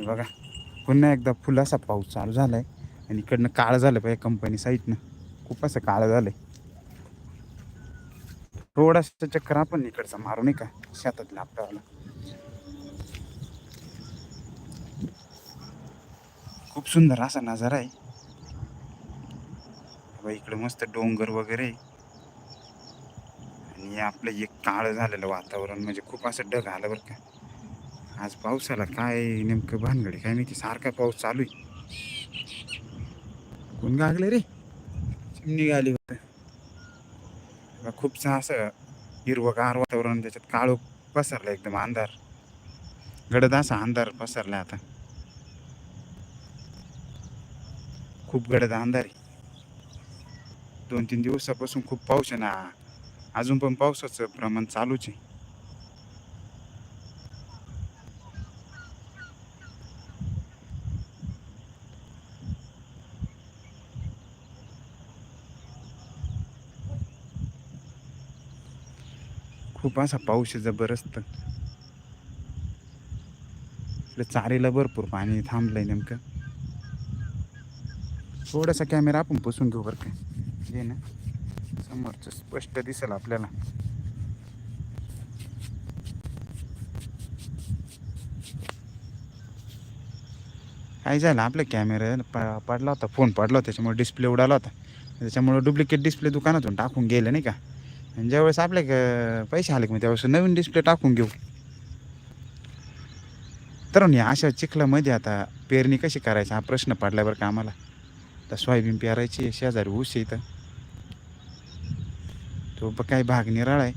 हे बघा. पुन्हा एकदा फुलासा पाऊस चालू झालाय. आणि इकडनं काळं झालं पाहिजे कंपनी साईडनं खूप असं काळं झालंय. थोडासा चक्कर आपण इकडचा मारू नाही का शेतातला लापटावाला खूप सुंदर असा नजारा आहे. बघा इकडे मस्त डोंगर वगैरे आहे. आणि आपलं एक काळं झालेलं वातावरण म्हणजे खूप असं ढग आलं बरं का. आज पावसाला काय नेमकं भानगडी काय माहिती? सारखा पाऊस चालू आहे. कोण गागले रे? चिमणी गाली खूपसा असं हिरवगार वातावरण त्याच्यात काळो पसरला एकदम अंधार. गडद असा अंधार पसरला आता. खूप गडद अंधार आहे. दोन तीन दिवसापासून खूप पाऊस आहे ना. अजून पण पावसाचं प्रमाण चालूच आहे. खूप असा पाऊस आहे जबरदस्त. इकडे चारीला भरपूर पाणी थांबलंय नेमकं. थोडासा कॅमेरा आपण पुसून घेऊ बरं काय हे ना समोरचं स्पष्ट दिसेल आपल्याला. काय झालं आपल्या कॅमेरा प- पडला होता फोन पडला होता त्याच्यामुळे डिस्प्ले उडाला होता. त्याच्यामुळे डुप्लिकेट डिस्प्ले दुकानातून टाकून गेलं नाही का? आणि ज्यावेळेस आपल्या क- पैसे आले की मग त्यावेळेस नवीन डिस्प्ले टाकून घेऊ. तर या अशा चिखलामध्ये आता पेरणी कशी करायची हा प्रश्न पडला बरं का आम्हाला. तर सोयाबीन पेरायची आहे, शेजारी ऊस आहे इथं. तो काही भाग निराळा आहे.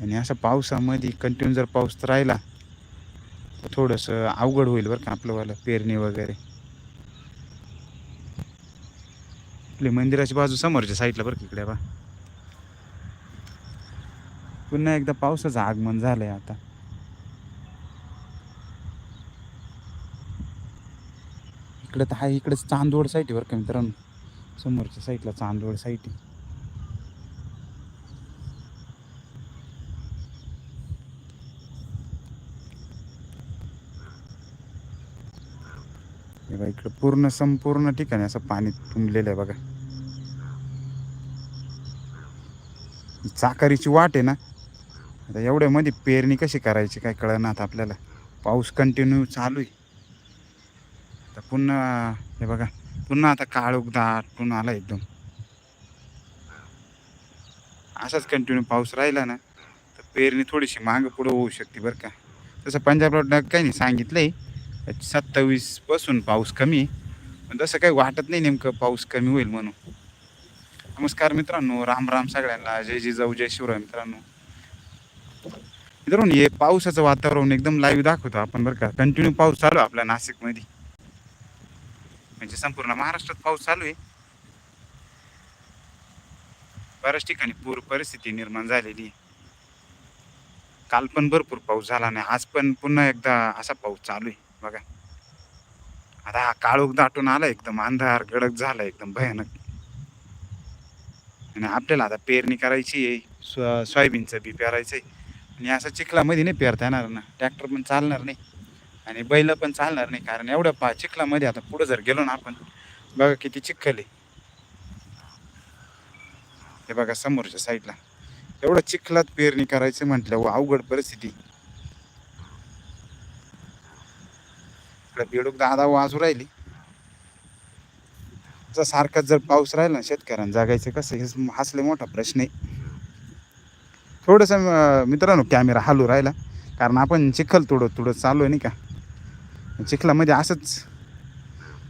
आणि असा पावसामध्ये कंटिन्यू जर पाऊस राहिला तर थोडंसं अवघड होईल बरं का आपलंवालं पेरणी वगैरे. आपली मंदिराची बाजू समोरच्या साईडला बरं का इकडे बा. पुन्हा एकदा पावसाचं आगमन झालंय आता. इकडे तर आहे इकडे चांदवड साईट आहे बरं का मित्रांनो. समोरच्या साईडला चांदवड साईट आहे. हे बघा इकडे पूर्ण संपूर्ण ठिकाणी असं पाणी तुंबलेलं आहे बघा. चाकारीची वाट आहे ना. आता एवढ्यामध्ये पेरणी कशी करायची काय कळना आता आपल्याला. पाऊस कंटिन्यू चालू आहे. आता पुन्हा हे बघा पुन्हा आता काळोख दाट पुन्हा आला एकदम. असाच कंटिन्यू पाऊस राहिला ना तर पेरणी थोडीशी मागं पुढं होऊ शकते बरं का. तसं पंजाबला काही नाही सांगितलंय सत्तावीसपासून पाऊस कमी आहे. पण तसं काही वाटत नाही नेमकं पाऊस कमी होईल म्हणून. नमस्कार मित्रांनो राम राम सगळ्यांना. जय जिजाऊ जय शिवराय मित्रांनो. मित्रांनो हे पावसाचं वातावरण एकदम लाईव्ह दाखवतो आपण बरं का. कंटिन्यू पाऊस चालू आहे आपल्या नाशिकमध्ये. म्हणजे संपूर्ण महाराष्ट्रात पाऊस चालू आहे. बऱ्याच ठिकाणी पूर परिस्थिती निर्माण झालेली आहे. काल पण भरपूर पाऊस झाला नाही आज पण पुन्हा एकदा असा पाऊस चालू आहे. बघा. आता हा काळोख दाटून आला एकदम अंधार गडक झाला एकदम भयानक. आणि आपल्याला आता पेरणी करायची आहे. सो सोयाबीनचं बी पेरायचं आहे आणि असं चिखलामध्ये नाही पेरता येणार ना. ट्रॅक्टर पण चालणार नाही. आणि बैल पण चालणार नाही. कारण एवढं पा चिखलामध्ये आता पुढं जर गेलो ना आपण बघा किती चिखल आहे. हे बघा समोरच्या साईडला एवढं चिखलात पेरणी करायचं म्हटलं अवघड परिस्थिती. इकडे बेडूक दादा वाजू राहिली. जर सारखाच जर पाऊस राहिला ना शेतकऱ्यांना जागायचं कसं? हे हसले मोठा प्रश्न आहे. थोडंसं मित्रांनो कॅमेरा हलू राहिला. कारण आपण चिखल तुडत तुडत चालू आहे नाही का? चिखलामध्ये असंच.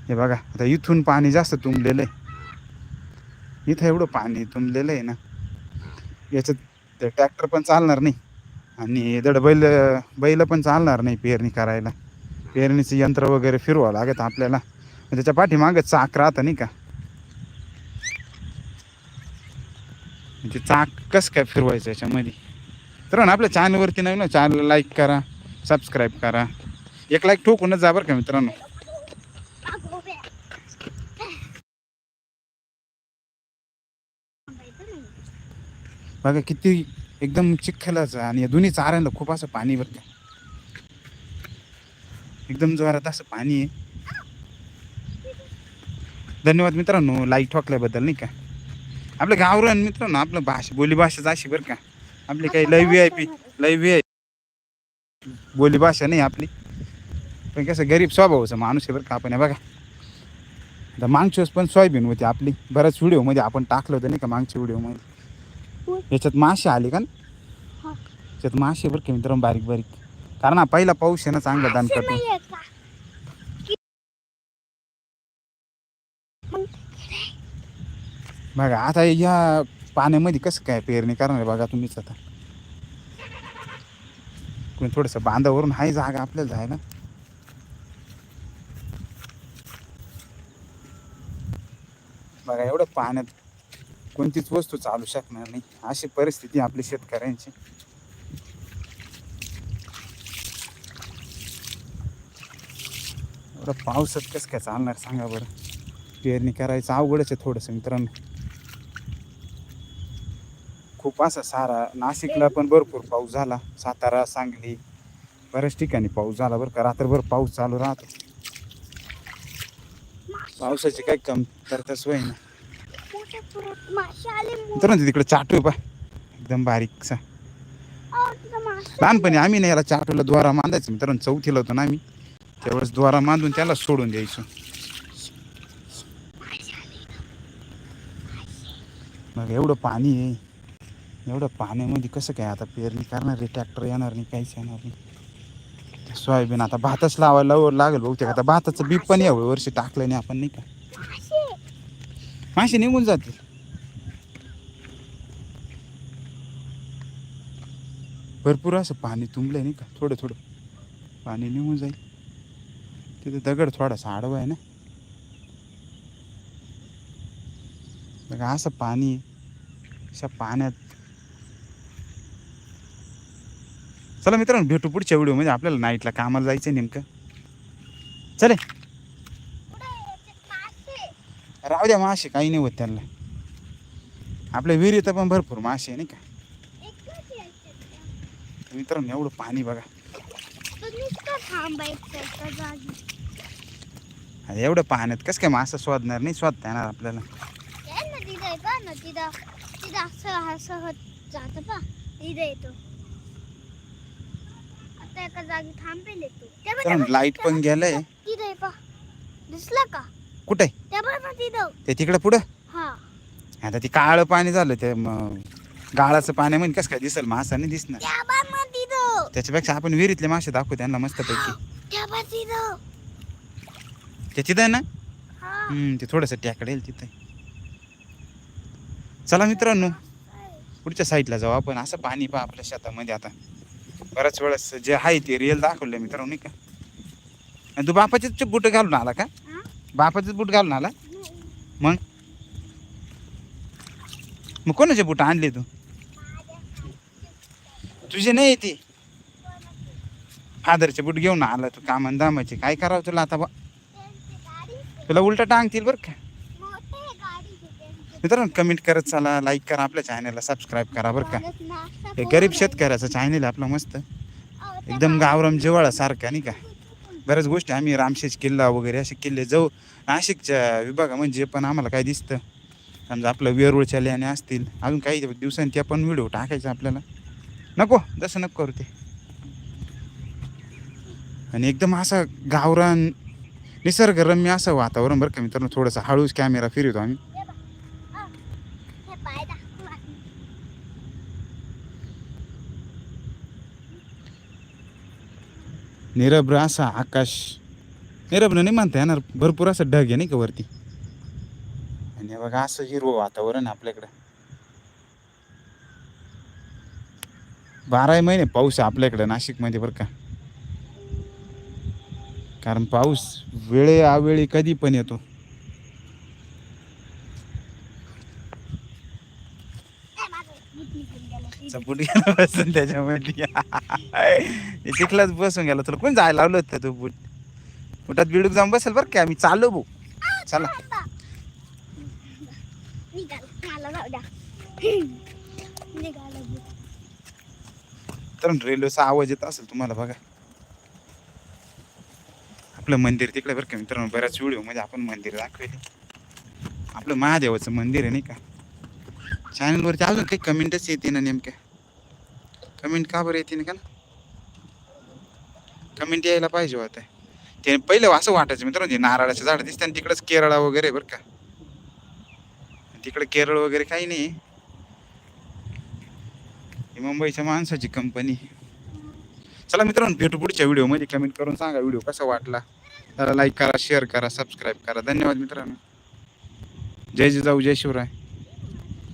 हे बघा आता इथून पाणी जास्त तुंबलेलं आहे. इथं एवढं पाणी तुंबलेलं आहे ना. याच्यात ते ट्रॅक्टर पण चालणार नाही. आणि दड बैल बैल पण चालणार नाही पेरणी करायला. पेरणीचं यंत्र वगैरे फिरवावं लागत आपल्याला. त्याच्या पाठीमागं चाक राहतं नाही का? ते चाक कसं काय फिरवायचं याच्यामध्ये? तर ना आपल्या चॅनलवरती नवीन चॅनल लाईक करा सबस्क्राईब करा. एक लाईक ठोकूनच जा बरं का मित्रांनो. बघा किती एकदम चिखलाचं आणि या दोन्ही चाऱ्यांना खूप असं पाणी बरं का. एकदम जोरात असं पाणी आहे. धन्यवाद मित्रांनो लाईक ठोकल्याबद्दल नाही का? आपलं गावरान मित्रांनो आपलं भाषा बोली भाषाच अशी बरं का. आपली काही लय व्ही आय पी लय व्ही आय बोली भाषा नाही आपली. पण कसं गरीब स्वभावाचा माणूस आहे बरं का आपण हे बघा. आता मागच्या पण सोयाबीन होती आपली. बऱ्याच व्हिडिओमध्ये आपण टाकलं होतं नाही का मागच्या व्हिडिओमध्ये. याच्यात मासे आले का ना? हा. याच्यात मासे बरं का मित्रांनो बारीक बारीक कारण हा पहिला पाऊस आहे ना चांगला दान करतो नाहीये का? बघा आता या पाण्यामध्ये कसं काय पेरणी करणार आहे बघा तुम्हीच आता. कोणी थोडंसं बांधावरून आहे जागा आपल्याला जायला बघा एवढं पाण्यात कोणतीच वस्तू चालू शकणार नाही. अशी परिस्थिती आपली शेतकऱ्यांची. एवढं पावसात कसं काय चालणार सांगा बरं. पेरणी करायचं अवघडच आहे थोडंसं मित्रांनो. खूप असा सारा नाशिकला पण भरपूर पाऊस झाला. सातारा सांगली बऱ्याच ठिकाणी पाऊस झाला बरं का. रात्रभर पाऊस चालू राहतो. पावसाची काय कम सोय ना मोठे तिकडे चाटू पा. एकदम बारीकसा लहानपणी आम्ही नाही याला चाटूला द्वारा बांधायचं मित्रांनो चौथीला होतो ना आम्ही. त्यावेळेस द्वारा मांधून त्याला सोडून द्यायचो. मग एवढं पाणी आहे. एवढं पाण्यामध्ये कसं काय आता पेरणी करणार आहे? ट्रॅक्टर येणार नाही काहीच येणार नाही. ते सोयाबीन आता भातच लावायला लागेल बहुतेक. आता भाताचं बी पण यावं वर्षी टाकलं नाही आपण नाही का? मासे निघून जातील. भरपूर असं पाणी तुंबलंय नाही का? थोडं थोडं. पाणी निघून जाईल. तिथे दगड थोडासा आडवा आहे ना? बघा असं पाणी अशा पाण्यात चला मित्रांनो भेटू पुढच्या व्हिडिओमध्ये आपल्याला नाईटला कामाला जायचं नेमकं. चले. राहू द्या मासे काही नाही होत त्यांना. आपल्या विहिरीत पण भरपूर मासे आहे नाही का? मित्रांनो एवढं पाणी बघा. एवढं पाण्यात कसं काय मासा स्वादणार नाही स्वाद येणार आपल्याला. तिथं आहे पहा ना तिथं तिथं असं असं होत जातं पा तिथं येतो आता एका जागी थांबेल बघ, बघ, लाइट पण गेलंय. तिथं आहे पा दिसलं का? कुठे? त्या तिथं. ते तिकडं पुढं? हा. आता ते काळं पाणी झालं ते म- गाळाचं पाण्यामध्ये कसं काय दिसल? मासा नाही दिसणार. त्या तिथं. त्याच्यापेक्षा आपण विहिरीतले मासे दाखवू त्यांना मस्तपैकी. त्या तिथं. ते तिथं आहे ना? हा. हम्म, ते थोडंसं टॅकडे येईल तिथं. चला मित्रांनो पुढच्या साईडला जाऊ आपण. असं पाणी पहा आपल्या शेतामध्ये आता. बऱ्याच वेळेस जे आहे ते रिअल दाखवलं मित्रांनो नाही का? आणि तू बापाचेच बूट घालून आला का? बापाचेच बूट घालून आला? मग? मग कोणाचे बूट आणले तू? तुझे नाही ती. फादरचे बूट घेऊन आला तू कामन दामाचे. काय करावं तुला आता बा? तुला उलटा टांगतील बरं का? मित्रांनो कमेंट करत चला लाईक करा आपल्या चॅनलला सबस्क्राईब करा बरं का. हे गरीब शेतकऱ्याचं चॅनल आपलं मस्त. एकदम गावराम जिवाळासारखा नाही का? बऱ्याच गोष्टी आम्ही रामशेष किल्ला वगैरे असे किल्ले जाऊ. नाशिकच्या विभागा म्हणजे पण आम्हाला काय दिसतं समजा आपलं वेरूळच्या लेण्या असतील अजून काही दिवसांनी ते पण व्हिडिओ टाकायचा आपल्याला. नको जसं नको करू ते. आणि एकदम असं गावरान निसर्गरम्य असं वातावरण बरं का मित्रांनो थोडंसं हळूच कॅमेरा फिरवतो आम्ही. निरभ्र असा आकाश. निरभ्र नाही म्हणता येणार भरपूर असं ढग आहे नाही का वरती? आणि बघा असं हिरवं वातावरण आपल्याकडं. बाराही महिने पाऊस आहे आपल्याकडं नाशिकमध्ये बरं का. कारण पाऊस वेळे आवेळी कधी पण येतो. चपूट गेला बसून त्याच्यामध्ये चिखलाच बसून गेला. तुला कोण जायला लावलं होतं तू बूट? बुटात बिडूक जाऊन बसेल बरं का? आम्ही चालू भाऊ चला. तर रेल्वेचा आवाज येत असेल तुम्हाला बघा. आपलं मंदिर तिकडे बरं का मित्रांनो बऱ्याच व्हिडिओमध्ये आपण मंदिर दाखवले. आपलं महादेवाचं मंदिर आहे नाही का? चॅनलवरती अजून काही कमेंटच येते ना नेमक्या कमेंट का बरं येते ना का ना? कमेंट यायला पाहिजे होतं. ते पहिलं असं वाटायचं मित्रांनो म्हणजे नारळाचं झाड दिसते आणि तिकडंच केरळा वगैरे बरं का. तिकडे केरळ वगैरे काही नाही. ही मुंबईच्या माणसाची कंपनी चला मित्रांनो भेटू पुढच्या व्हिडिओमध्ये. कमेंट करून सांगा व्हिडिओ कसा वाटला. त्याला लाईक करा शेअर करा सबस्क्राईब करा. धन्यवाद मित्रांनो. जय जिजाऊ जय शिवराय.